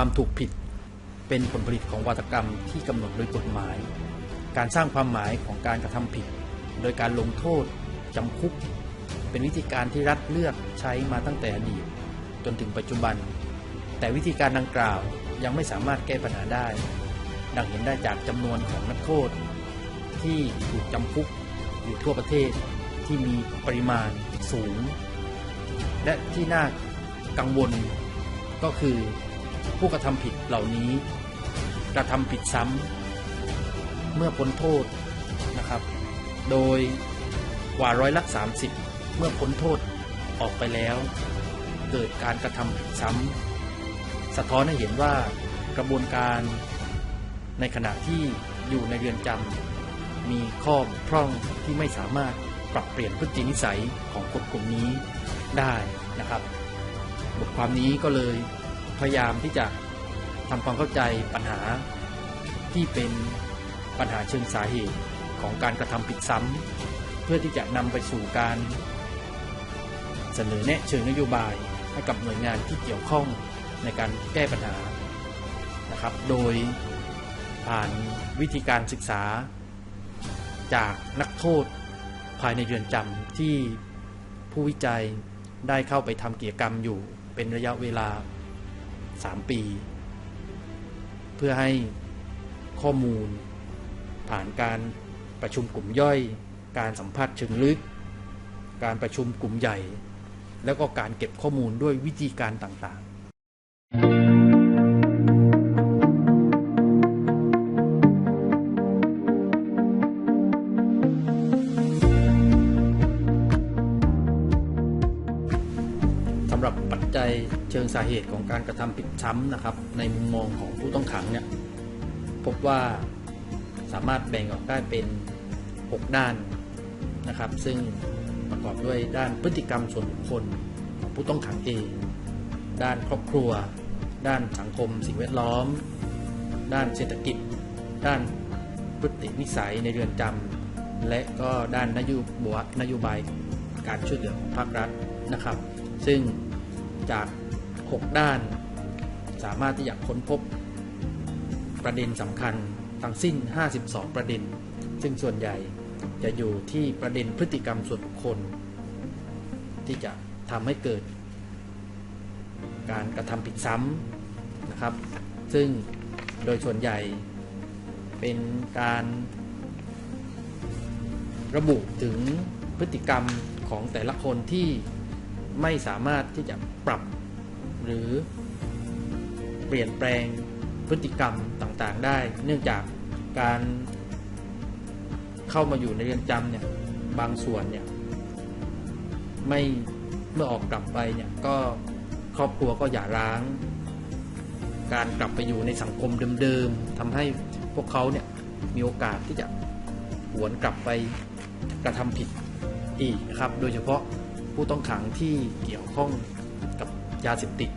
ความถูกผิด เป็นผลผลิตของวาทกรรมที่กำหนดโดยกฎหมาย การสร้างความหมายของการกระทำผิด โดยการลงโทษจำคุก เป็นวิธีการที่รัฐเลือกใช้มาตั้งแต่อดีตจนถึงปัจจุบัน แต่วิธีการดังกล่าวยังไม่สามารถแก้ปัญหาได้ ดังเห็นได้จากจำนวนของนักโทษ ที่ถูกจำคุกอยู่ทั่วประเทศที่มีปริมาณสูง และที่น่ากังวลก็คือ ผู้กระทำผิดเหล่านี้ กระทำผิดซ้ำเมื่อพ้นโทษนะครับ โดยกว่าร้อยละ30เมื่อพ้นโทษออกไปแล้ว เกิดการกระทำผิดซ้ำสะท้อนให้เห็นว่ากระบวนการในขณะที่อยู่ในเรือนจำมีข้อบกพร่องที่ไม่สามารถปรับเปลี่ยนพฤตินิสัยของคนกลุ่มนี้ได้นะครับ บทความนี้ก็เลย พยายามที่จะทำความเข้าใจปัญหาที่เป็นปัญหาเชิงสาเหตุของการกระทำผิดซ้ำเพื่อที่จะนำไปสู่การเสนอแนะเชิงนโยบายให้กับหน่วยงานที่เกี่ยวข้องในการแก้ปัญหานะครับ โดยผ่านวิธีการศึกษา จากนักโทษภายในเรือนจำที่ผู้วิจัยได้เข้าไปทำกิจกรรมอยู่เป็นระยะเวลา 3 ปี เพื่อให้ข้อมูล ผ่านการประชุมกลุ่มย่อย การสัมภาษณ์เชิงลึก การประชุมกลุ่มใหญ่ แล้วก็การเก็บข้อมูลด้วยวิธีการต่าง ยเชิงสาเหตุของการกระทำผิดซ้ำนะครับ ในมุมมองของผู้ต้องขังเนี่ยพบว่าสามารถแบ่งออกได้เป็น 6 ด้านนะครับ ซึ่งประกอบด้วยด้านพฤติกรรมส่วนบุคคลของผู้ต้องขังเอง ด้านครอบครัว ด้านสังคม สิ่งแวดล้อม ด้านเศรษฐกิจ ด้านพฤตินิสัยในเรือนจำและก็ด้านนโยบายนโยบายการช่วยเหลือของภาครัฐนะครับ ซึ่งจาก 6 ด้าน สามารถที่จะค้นพบประเด็นสำคัญทั้งสิ้น 52 ประเด็น ซึ่งส่วนใหญ่จะอยู่ที่ประเด็นพฤติกรรมส่วนบุคคล ที่จะทำให้เกิด การกระทำผิดซ้ำนะครับ ซึ่งโดยส่วนใหญ่เป็นการระบุถึงพฤติกรรมของแต่ละคนที่ไม่สามารถที่จะปรับ หรือเปลี่ยนแปลงพฤติกรรมต่างๆ ได้ เนื่องจากการเข้ามาอยู่ในเรือนจำเนี่ยบางส่วนเนี่ยไม่เมื่อออกกลับไปเนี่ยก็ครอบครัวก็หย่าร้าง การกลับไปอยู่ในสังคมเดิมๆทำให้พวกเขาเนี่ยมีโอกาสที่จะหวนกลับไปกระทำผิดอีกนะครับ โดยเฉพาะผู้ต้องขังที่เกี่ยวข้องกับ ยาเสพติด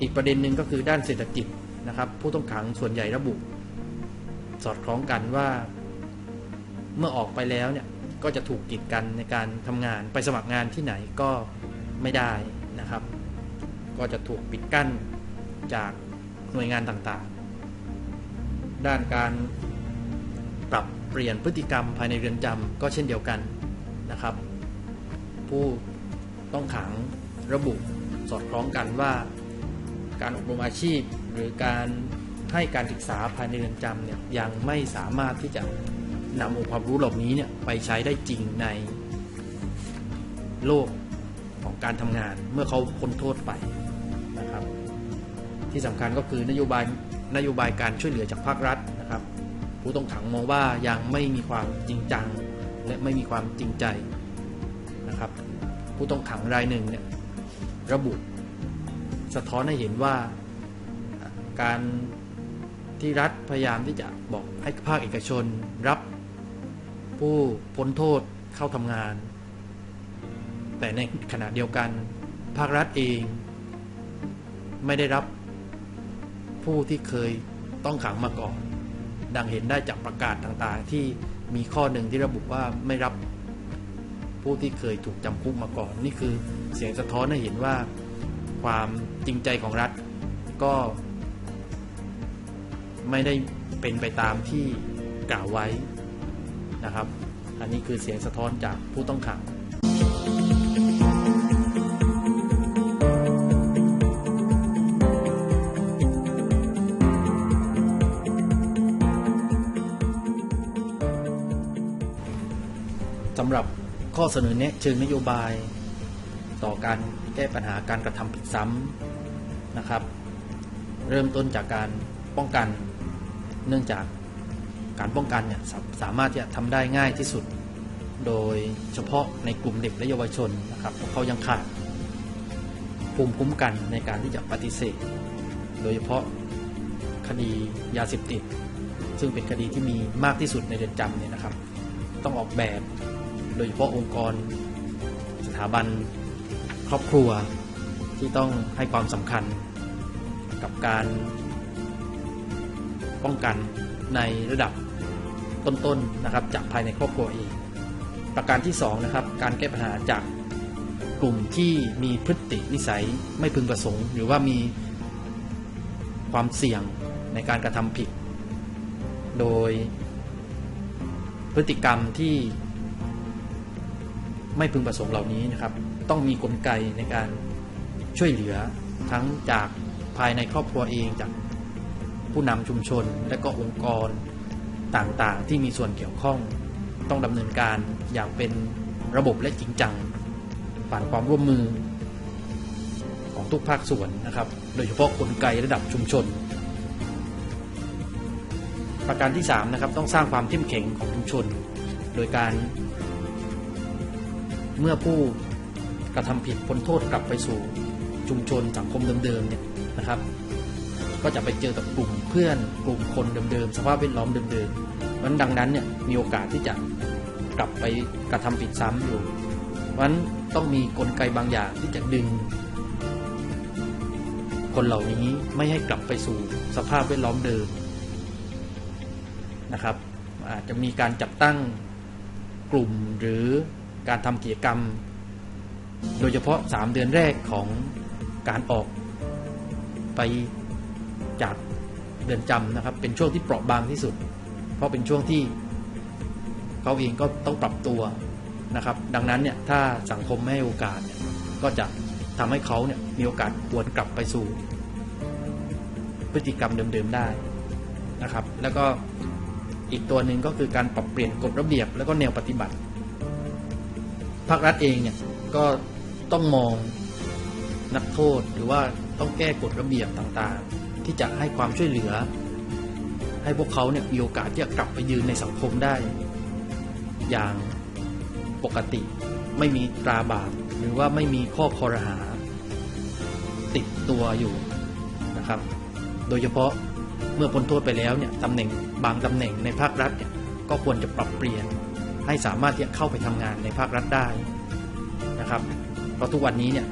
อีกประเด็นหนึ่งก็คือด้านเศรษฐกิจนะครับ ผู้ต้องขังส่วนใหญ่ระบุ สอดคล้องกันว่า เมื่อออกไปแล้วเนี่ยก็จะถูกกีดกันในการทำงานไปสมัครงานที่ไหนก็ไม่ได้นะครับ ก็จะถูกปิดกั้นจากหน่วยงานต่างๆ ด้านการปรับเปลี่ยนพฤติกรรมภายในเรือนจำก็เช่นเดียวกันนะครับ ผู้ต้องขัง ระบุสอดคล้องกันว่า การอบรมอาชีพ หรือการให้การศึกษาภายในเรือนจำเนี่ยยังไม่สามารถที่จะนำองค์ความรู้เหล่านี้เนี่ยไปใช้ได้จริงในโลกของการทำงานเมื่อเขาพ้นโทษไปนะครับ ที่สำคัญก็คือนโยบายนโยบายการช่วยเหลือจากภาครัฐนะครับ ผู้ต้องขังมองว่ายังไม่มีความจริงจัง และไม่มีความจริงใจนะครับ ผู้ต้องขังรายหนึ่งเนี่ย ระบุ สะท้อนให้เห็นว่าการที่รัฐพยายามที่จะบอกให้ภาคเอกชนรับผู้พ้นโทษเข้าทำงาน แต่ในขณะเดียวกัน ภาครัฐเองไม่ได้รับผู้ที่เคยต้องขังมาก่อน ดังเห็นได้จากประกาศต่างๆ ที่มีข้อหนึ่งที่ระบุว่าไม่รับ ผู้ที่เคยถูกจำคุกมาก่อน นี่คือเสียงสะท้อนให้เห็นว่าความจริงใจของรัฐก็ไม่ได้เป็นไปตามที่กล่าวไว้นะครับ อันนี้คือเสียงสะท้อนจากผู้ต้องขัง ข้อเสนอแนะเชิงนโยบาย ต่อการแก้ปัญหาการกระทำผิดซ้ำนะครับ เริ่มต้นจากการป้องกันเนื่องจากการป้องกันเนี่ยสามารถที่จะทำได้ง่ายที่สุด โดยเฉพาะในกลุ่มเด็กและเยาวชนนะครับเพราะเขายังขาดภูมิคุ้มกันในการที่จะปฏิเสธ โดยเฉพาะคดียาเสพติด ซึ่งเป็นคดีที่มีมากที่สุดในเรือนจำเนี่ยนะครับ ต้องออกแบบ โดยเฉพาะองค์กร สถาบัน ครอบครัวที่ต้องให้ความสำคัญกับการป้องกันในระดับต้นๆนะครับ จากภายในครอบครัวเอง ประการที่2นะครับการแก้ปัญหาจากกลุ่มที่มีพฤตินิสัยไม่พึงประสงค์ หรือว่ามีความเสี่ยงในการกระทำผิด โดยพฤติกรรมที่ ไม่พึงประสงค์เหล่านี้นะครับ ต้องมีกลไกในการช่วยเหลือทั้งจากภายในครอบครัวเองจากผู้นำชุมชน และก็องค์กรต่างๆ ที่มีส่วนเกี่ยวข้อง ต้องดำเนินการอย่างเป็นระบบและจริงจังผ่านความร่วมมือของทุกภาคส่วนนะครับ โดยเฉพาะกลไกระดับชุมชน ประการที่3นะครับต้องสร้างความเข้มแข็งของชุมชน โดยการ เมื่อผู้กระทำผิดพ้นโทษกลับไปสู่ชุมชนสังคมเดิมๆเนี่ยนะครับ ก็จะไปเจอกับกลุ่มเพื่อนกลุ่มคนเดิมๆสภาพแวดล้อมเดิมๆเพราะฉะนั้นดังนั้นเนี่ยมีโอกาสที่จะกลับไปกระทำผิดซ้ำอยู่เพราะฉะนั้นต้องมีกลไกบางอย่างที่จะดึง คนเหล่านี้ไม่ให้กลับไปสู่สภาพแวดล้อมเดิมนะครับ อาจจะมีการจัดตั้งกลุ่มหรือ การทำกิจกรรม โดยเฉพาะ 3 เดือนแรกของการออกไปจากเดือนจำนะครับ เป็นช่วงที่เปราะบางที่สุด เพราะเป็นช่วงที่เขาเองก็ต้องปรับตัวนะครับ ดังนั้นเนี่ยถ้าสังคมไม่ให้โอกาสเนี่ยก็จะทำให้เขาเนี่ยมีโอกาสวนกลับไปสู่ พฤติกรรมเดิมๆได้นะครับ แล้วก็อีกตัวหนึ่งก็คือการปรับเปลี่ยนกฎระเบียบ แล้วก็แนวปฏิบัติ ภาครัฐเองเนี่ยก็ต้องมองนักโทษหรือว่าต้องแก้กฎระเบียบต่างๆ ที่จะให้ความช่วยเหลือ ให้พวกเขาเนี่ยมีโอกาสที่จะกลับไปยืนในสังคมได้ อย่างปกติ ไม่มีตราบาปหรือว่าไม่มีข้อคอรหา ติดตัวอยู่นะครับ โดยเฉพาะเมื่อพ้นโทษไปแล้วเนี่ยตำแหน่งบางตำแหน่งในภาครัฐเนี่ยก็ควรจะปรับเปลี่ยน ให้สามารถที่จะเข้าไปทำงานในภาครัฐได้นะครับ เพราะทุกวันนี้เนี่ย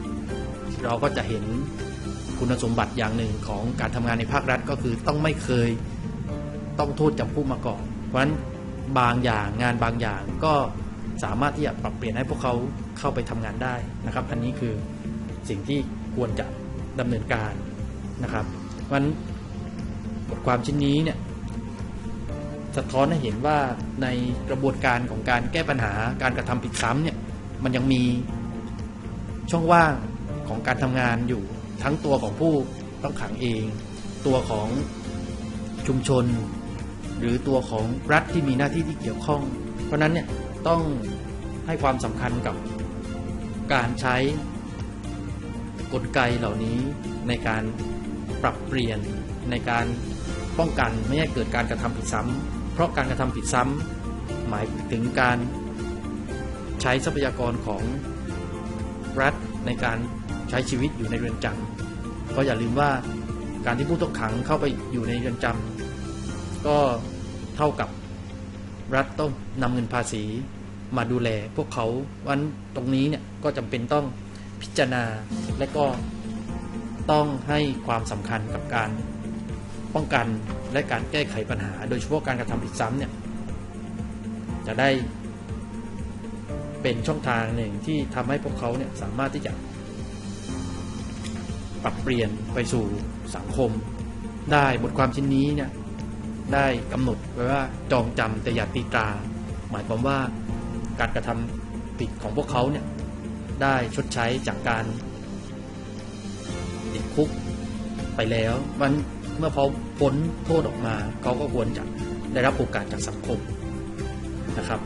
เราก็จะเห็นคุณสมบัติอย่างหนึ่งของการทำงานในภาครัฐก็คือต้องไม่เคยต้องโทษจำคุกมาก่อน เพราะฉะนั้นบางอย่างงานบางอย่างก็สามารถที่จะปรับเปลี่ยนให้พวกเขาเข้าไปทำงานได้นะครับ อันนี้คือสิ่งที่ควรจะดำเนินการนะครับเพราะฉะนั้นบทความชิ้นนี้เนี่ย สะท้อนให้เห็นว่าในกระบวนการของการแก้ปัญหาการกระทำผิดซ้ำเนี่ยมันยังมีช่องว่างของการทำงานอยู่ทั้งตัวของผู้ต้องขังเอง ตัวของชุมชน หรือตัวของรัฐที่มีหน้าที่ที่เกี่ยวข้อง เพราะนั้นเนี่ยต้องให้ความสำคัญกับการใช้กลไกเหล่านี้ในการปรับเปลี่ยนในการป้องกันไม่ให้เกิดการกระทำผิดซ้ำ เพราะการกระทำผิดซ้ำหมายถึงการใช้ทรัพยากรของรัฐในการใช้ชีวิตอยู่ในเรือนจำก็อย่าลืมว่าการที่ผู้ต้องขังเข้าไปอยู่ในเรือนจำก็เท่ากับรัฐต้องนำเงินภาษีมาดูแลพวกเขาวันตรงนี้เนี่ยก็จำเป็นต้องพิจารณาและก็ต้องให้ความสำคัญกับการ ป้องกันและการแก้ไขปัญหา โดยเฉพาะการกระทำผิดซ้ำเนี่ยจะได้เป็นช่องทางหนึ่งที่ทำให้พวกเขาเนี่ยสามารถที่จะ ปรับเปลี่ยนไปสู่สังคม ได้บทความชิ้นนี้เนี่ยได้กำหนดไว้ว่าจองจำแต่อย่าตีตราหมายความว่าการกระทำผิดของพวกเขาเนี่ยได้ชดใช้จากการติดคุกไปแล้วมันเมื่อเขา พ้นโทษออกมา เขาก็ควรจะได้รับโอกาสจากสังคมนะครับ